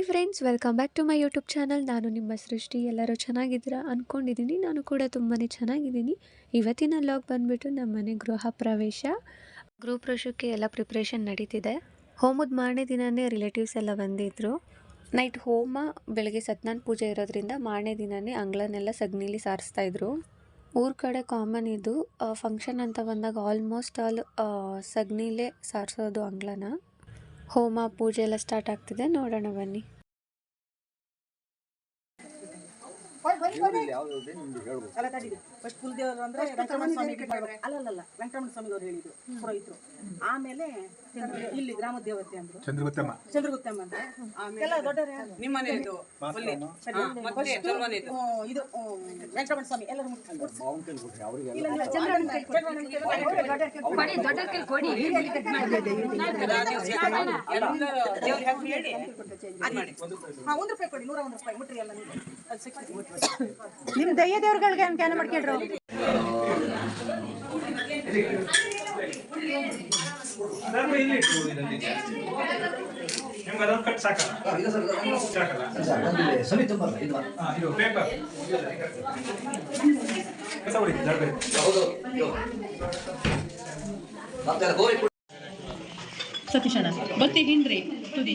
Hi friends welcome back to my YouTube channel ನಾನು ನಿಮ್ಮ ಸೃಷ್ಟಿ. ಎಲ್ಲರೂ ಚೆನ್ನಾಗಿದ್ದೀರಾ ಅಂದ್ಕೊಂಡಿದ್ದೀನಿ ನಾನು ಕೂಡ ತುಂಬಾ ಚೆನ್ನಾಗಿದ್ದೀನಿ. ಇವತ್ತಿನ ಲಾಗ್ ಬಂದುಬಿಟ್ಟು ನಮ್ಮ ಮನೆ ಗೃಹ ಪ್ರವೇಶ. ಗೃಹಪ್ರವೇಶಕ್ಕೆ ಎಲ್ಲ ಪ್ರಿಪ್ರೇಷನ್ ನಡೀತಿದೆ. ಹೋಮದ ಮಾರನೇ ದಿನವೇ ರಿಲೇಟಿವ್ಸ್ ಎಲ್ಲ ಬಂದಿದ್ದರು ನೈಟ್ ಹೋಮ, ಬೆಳಗ್ಗೆ ಸತ್ಯನಾರಾಯಣ ಪೂಜೆ ಇರೋದ್ರಿಂದ ಮಾರನೇ ದಿನವೇ ಅಂಗಳನ್ನೆಲ್ಲ ಸಗಣಿಲಿ ಸಾರಿಸ್ತಾ ಇದ್ರು. ಊರ ಕಡೆ ಕಾಮನ್ ಇದು. ಫಂಕ್ಷನ್ ಅಂತ ಬಂದಾಗ ಆಲ್ಮೋಸ್ಟ್ ಆಲ್ ಸಗಣಿಲೇ ಸಾರಿಸೋದು ಅಂಗಳನ. ಹೋಮ ಪೂಜೆ ಎಲ್ಲ ಸ್ಟಾರ್ಟ್ ಆಗ್ತಿದೆ. ನೋಡೋಣ ಬನ್ನಿ. ಫಸ್ಟ್ ಕುಲದೇವರು ಅಂದ್ರೆ ವೆಂಕಟರಮಣ ಸ್ವಾಮಿ ಅಲ್ಲಲ್ಲ ವೆಂಕಟರಮಣ ಸ್ವಾಮಿ ಅವ್ರು ಹೇಳಿದ್ರು ಪುರೋಹಿತರು. ಆಮೇಲೆ ಇಲ್ಲಿ ಗ್ರಾಮ ದೇವತೆ ಅಂದ್ರು. ಚಂದ್ರಗುತ್ತಮ್ಮ. ಚಂದ್ರಗುತ್ತಮ್ಮ ಅಂದ್ರೆ ಆಮೇಲೆ ಹ್ಮ್, ಇದು ಹ್ಮ್, ವೆಂಕಟರಮಣ ಸ್ವಾಮಿ ಎಲ್ಲರೂ ಒಂದ್ ರೂಪಾಯಿ ಕೊಡಿ ನೂರ ಒಂದು ರೂಪಾಯಿ ಮುಟ್ರಿ ಎಲ್ಲ ನೀವು. ಅದು ಸಿಕ್ಕಿದೆ. ನಿಮ್ ದಯ್ಯ ದೇವ್ರಗಳಿಗೆ ಕ್ಯಾನ್ ಮಾಡ್ಕೊಂಡ್ರು ನಿಮ್ಗೆ ಅದೊಂದು ಕಟ್ ಸಾಕಲ್ಲ? ಸಾಕಲ್ಲ? ಹಾ, ಇದು ಪೇಪರ್ ಸತೀಶಣ್ಣ ಬತ್ತಿ ಹಿಂಡ್ರಿ ತುದಿ.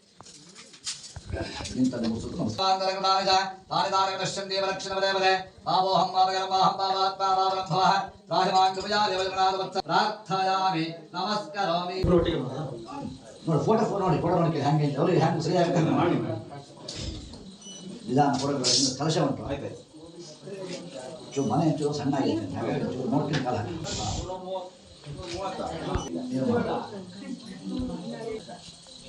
ನಮಸ್ಕರಾಮಿ ನೋಡಿ ಫೋಟೋ ನೋಡಿ ಫೋಟೋ ನೋಡಿ ಹ್ಯಾಂಗೆ ಅವ್ರಿಗೆ ಹ್ಯಾಂಗ್ ಸರಿ ಆಗುತ್ತೆ ಮಾಡಿ ನಿಧಾನ ಫೋಟೋ ಕಲಶ ಉಂಟು ಆಯ್ತು ಚೂರು ಮನೆ ಚೂರು ಸಣ್ಣ ಆಗಿದೆ ಹಾಗಾಗಿ ಚೂರು ನೋಡ್ತೀನಿ ಕಾಲ ಹಾಕಿ.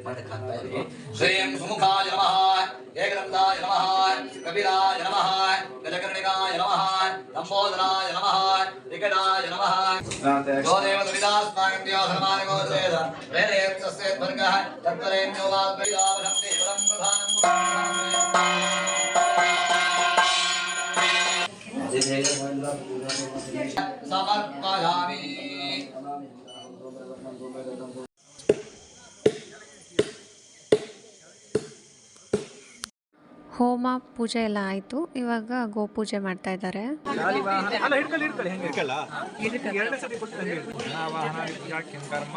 श्रीं सुमुखाय नमः एकदन्ताय नमः कपिलाय नमः गजकर्णिकाय नमः लम्बोदराय नमः विकटाय नमः यो देवदविदास्माकं देवधर्मान् गोत्रेण वेदयेत्सस्येद्वर्गः तत्त्वरेण्यो वाग्वेदावधत्ते परं प्रधान ಹೋಮ ಪೂಜೆ ಎಲ್ಲ ಆಯಿತು. ಇವಾಗ ಗೋಪೂಜೆ ಮಾಡ್ತಾ ಇದ್ದಾರೆ. ಕರ್ಮ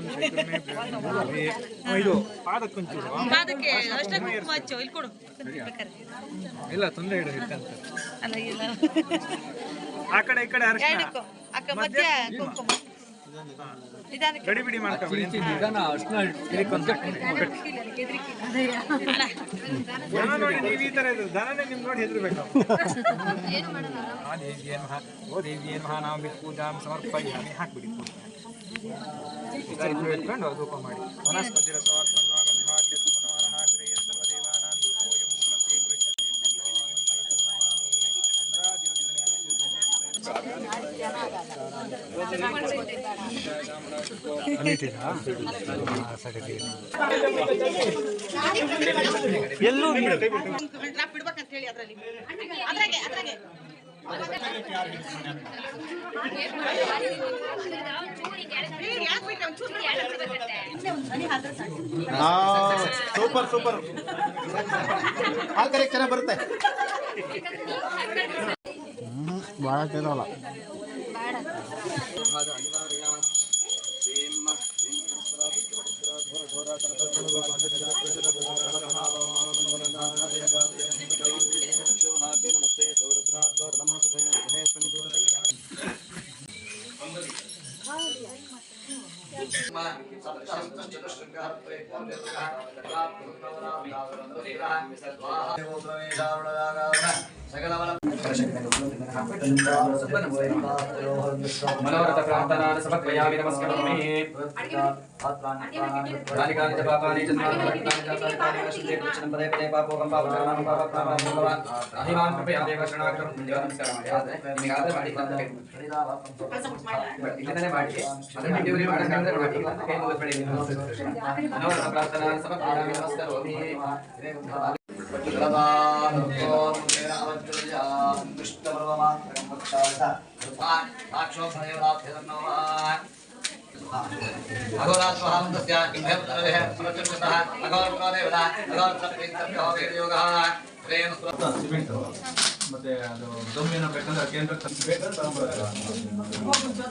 ಇದು ಪಾದಕ್ಕೊಂಚೂರು ಅದಕ್ಕೆ ಅಷ್ಟೇ ಕುಂಕುಮ ಹಚ್ಚು. ಇಲ್ಲಿ ಕೊಡು. ಇಲ್ಲ ತೊಂದರೆ ಇಡು ಹಿಡ್ಕಂತ ಅಲ್ಲ ಇಲ್ಲ. ಆ ಕಡೆ ಈ ಕಡೆ ಅರಿಶಿನ ಎರಡಕ್ಕೂ ಅಕ್ಕ ಮಧ್ಯ ಕುಂಕುಮ. ಗಡಿ ಬಿಡಿ ಮಾಡ್ಕೊಬಿಡಿ ಜನ ನೋಡಿ ನೀವು ಈ ತರ ಇದ್ರೆ ದನನೇ ನೋಡಿ ಹೆದರ್ಬೇಕು. ಆ ದೇವಿಯೇ ಮಹಾ ಓ ದೇವಿಯೇ ಮಹಾ ನಾವು ಪೂಜಾಂ ಹಾಕ್ಬಿಡಿ ಇಟ್ಕೊಂಡು ಧೂಪ ಮಾಡಿ. ವನಸ್ಪತಿ ರಸವಾತ್ಮನ್ವಾಗಂಧಾದ್ಯ ಸುಮನವರಃ ಕ್ರಿಯೆ ಸರ್ವದೇವಾನಾಂ ಧೂಪೋಯಂ ಪ್ರತ್ಯೇಕೃಷ್ಯತೆ. ಎಲ್ಲೂ ಬಿಡ್ಬೇಕಂತ ಹೇಳಿ ಅದ್ರಲ್ಲಿ. ಅದ್ರಾಗೆ ಅದ್ರಾಗೆ. ಸೂಪರ್ ಸೂಪರ್ ಹಾಲು ಕರೆಕ್ಟ್ ಚೆನ್ನಾಗಿ ಬರುತ್ತೆ ಭಾಳ 말 하. मनोरथ प्रार्थनान् समर्पयामि नमस्करोमि कानि कानि च पापानि चन्द्रानि कानि च पदे पदे पापोकं पापकर्माणि पापकामानि भगवान् अहिमान् कृपया देव ಶರಣಾಗತರು ದೇವ ನಮಸ್ಕಾರ ಮಾಡಿ ಆದ್ರೆ ನಿಮಗೆ ಆದ್ರೆ ಮಾಡಿ ಅಂತ ಇದನ್ನೇ ಮಾಡಿ ಅದನ್ನ ಡ್ಯೂರಿ ಮಾಡಕ್ಕಾದ್ರೆ ಮಾಡಿ पुष्पणे नमः प्रार्थना समर्पयामि नमस्कारोमि अघोरास्वहं तस्य भयपुत्रः समर्पितः अघोरपुरो देवता अघोरपुरयोगः प्रेम सिमेंट ಮತ್ತೆ ಅದು ದಮ್ಮಿನ ಬೇಕಂದ್ರೆ ಕೇಂದ್ರಕ್ಕೆ ಬೇಕಂದ್ರೆ ತಗೊಂಡ್ಬರ್ತಾರೆ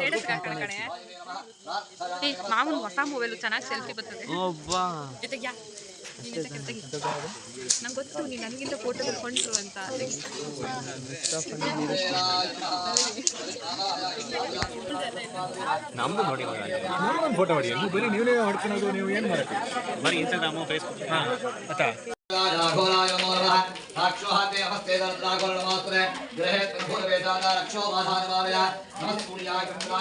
ಅದು ಕಾಲ್ ಕಿಲೋ ಐತೆ ಮಾಮೂಲು ಹೊಸ ಮೊಬೈಲು ಚೆನ್ನಾಗಿ ಸೆಲ್ಫಿ ಬರ್ತದೆ ನಂಗೆ ಗೊತ್ತು ನೀನು ನನಗಿಂತ ಫೋಟೋ ತಗೊಂಡ್ರು ಅಂತ. ತೆಗಿ. ಒಂದು ಫೋಟೋ ಹೊಡಿ ನೀವು ಬರೀ ನೀವೇ ಹೊಡ್ಕೊಳೋದು ನೀವು ಏನು ಮಾಡಕ್ಕೆ? ಬರೀ ಇನ್ಸ್ಟಾಗ್ರಾಮು ಫೇಸ್ಬುಕ್ ಹಾಂ ಆಯ್ತಾ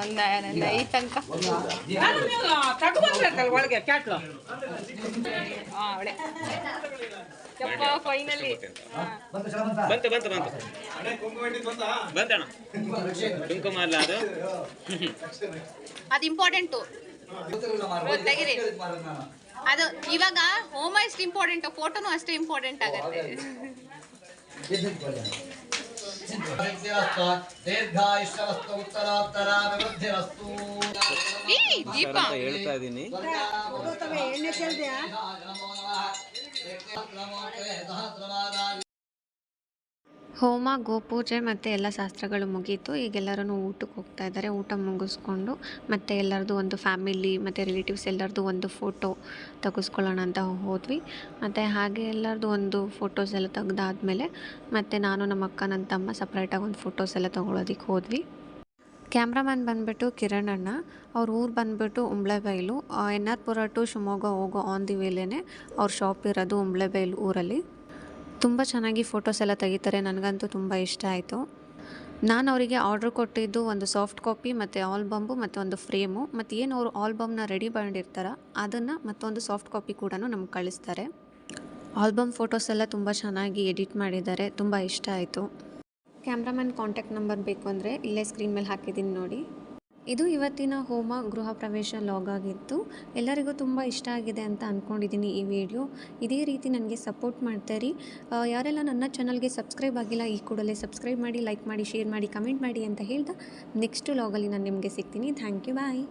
ಒಂದು ಐದು ತನಕ ಒಳಗೆ ಕ್ಯಾಟ್ಲು ಹಾಂ ಅವಳೆ ಯಪ್ಪ ಫೈನಲಿ ಬಂತು ಬಂತು ಬಂತು. ಬಂತಣ್ಣ ಕುಂಕುಮ ಅಲ್ಲ ಅದು ಅದು ಇಂಪಾರ್ಟೆಂಟು ತೆಗಿರಿ ಅದು ಇವಾಗ ಹೋಮ್ ಎಷ್ಟು ಇಂಪಾರ್ಟೆಂಟ್ ಫೋಟೋನು ಅಷ್ಟೇ ಇಂಪಾರ್ಟೆಂಟ್ ಆಗತ್ತೆ. ದೀರ್ಘಾಯುಷ್ಯವಸ್ತು ಉತ್ತರೋತ್ತರ ವಿವೃದ್ಧಿರಸ್ತು ಈ ದೀಪ ಹೇಳ್ತಾ ಇದ್ದೀನಿ ಹೋಮ, ಗೋಪೂಜೆ ಮತ್ತು ಎಲ್ಲ ಶಾಸ್ತ್ರಗಳು ಮುಗೀತು. ಈಗ ಎಲ್ಲರೂ ಊಟಕ್ಕೆ ಹೋಗ್ತಾ ಇದ್ದಾರೆ. ಊಟ ಮುಗಿಸ್ಕೊಂಡು ಮತ್ತು ಎಲ್ಲರದ್ದು ಒಂದು ಫ್ಯಾಮಿಲಿ ಮತ್ತು ರಿಲೇಟಿವ್ಸ್ ಎಲ್ಲರದ್ದು ಒಂದು ಫೋಟೋ ತೆಗೆಸ್ಕೊಳ್ಳೋಣ ಅಂತ ಹೋದ್ವಿ. ಮತ್ತು ಹಾಗೆ ಎಲ್ಲರದ್ದು ಒಂದು ಫೋಟೋಸ್ ಎಲ್ಲ ತೆಗ್ದಾದ್ಮೇಲೆ ಮತ್ತು ನಾನು ನಮ್ಮ ಅಕ್ಕ, ನನ್ನ ತಮ್ಮ ಸಪ್ರೇಟಾಗಿ ಒಂದು ಫೋಟೋಸ್ ಎಲ್ಲ ತೊಗೊಳೋದಕ್ಕೆ ಹೋದ್ವಿ. ಕ್ಯಾಮ್ರಾಮ್ಯಾನ್ ಬಂದುಬಿಟ್ಟು ಕಿರಣ್ ಅಣ್ಣ. ಅವ್ರ ಊರು ಬಂದುಬಿಟ್ಟು Umblebailu. N R Pura to Shivamogga ಹೋಗೋ ಆನ್ ದಿ ವೇಲೇನೆ ಅವ್ರ ಶಾಪ್ ಇರೋದು ಉಂಬ್ಳೆಬೈಲು ಊರಲ್ಲಿ. ತುಂಬ ಚೆನ್ನಾಗಿ ಫೋಟೋಸ್ ಎಲ್ಲ ತೆಗಿತಾರೆ, ನನಗಂತೂ ತುಂಬ ಇಷ್ಟ ಆಯಿತು. ನಾನು ಅವರಿಗೆ ಆರ್ಡ್ರ್ ಕೊಟ್ಟಿದ್ದು ಒಂದು ಸಾಫ್ಟ್ ಕಾಪಿ ಮತ್ತು ಆಲ್ಬಮ್ಮು ಮತ್ತು ಒಂದು ಫ್ರೇಮು ಮತ್ತು ಏನು ಅವರು ಆಲ್ಬಮ್ನ ರೆಡಿ ಮಾಡಿರ್ತಾರ, ಅದನ್ನು ಮತ್ತೊಂದು ಸಾಫ್ಟ್ ಕಾಪಿ ಕೂಡ ನಮ್ಗೆ ಕಳಿಸ್ತಾರೆ. ಆಲ್ಬಮ್ ಫೋಟೋಸ್ ಎಲ್ಲ ತುಂಬ ಚೆನ್ನಾಗಿ ಎಡಿಟ್ ಮಾಡಿದ್ದಾರೆ, ತುಂಬ ಇಷ್ಟ ಆಯಿತು. ಕ್ಯಾಮ್ರಾಮನ್ ಕಾಂಟ್ಯಾಕ್ಟ್ ನಂಬರ್ ಬೇಕು ಅಂದರೆ ಇಲ್ಲೇ ಸ್ಕ್ರೀನ್ ಮೇಲೆ ಹಾಕಿದ್ದೀನಿ ನೋಡಿ. ಇದು ಇವತ್ತಿನ ಹೋಮ ಗೃಹ ಪ್ರವೇಶ ಲಾಗ್ ಆಗಿತ್ತು. ಎಲ್ಲರಿಗೂ ತುಂಬ ಇಷ್ಟ ಆಗಿದೆ ಅಂತ ಅಂದ್ಕೊಂಡಿದ್ದೀನಿ ಈ ವಿಡಿಯೋ ಇದೇ ರೀತಿ ನನಗೆ ಸಪೋರ್ಟ್ ಮಾಡ್ತಾಯಿರಿ ಯಾರೆಲ್ಲ ನನ್ನ ಚಾನಲ್ಗೆ ಸಬ್ಸ್ಕ್ರೈಬ್ ಆಗಿಲ್ಲ, ಈ ಕೂಡಲೇ ಸಬ್ಸ್ಕ್ರೈಬ್ ಮಾಡಿ ಲೈಕ್ ಮಾಡಿ ಶೇರ್ ಮಾಡಿ ಕಮೆಂಟ್ ಮಾಡಿ ಅಂತ ಹೇಳ್ತಾ ನೆಕ್ಸ್ಟ್ ಲಾಗಲ್ಲಿ ನಾನು ನಿಮಗೆ ಸಿಗ್ತೀನಿ. Thank you bye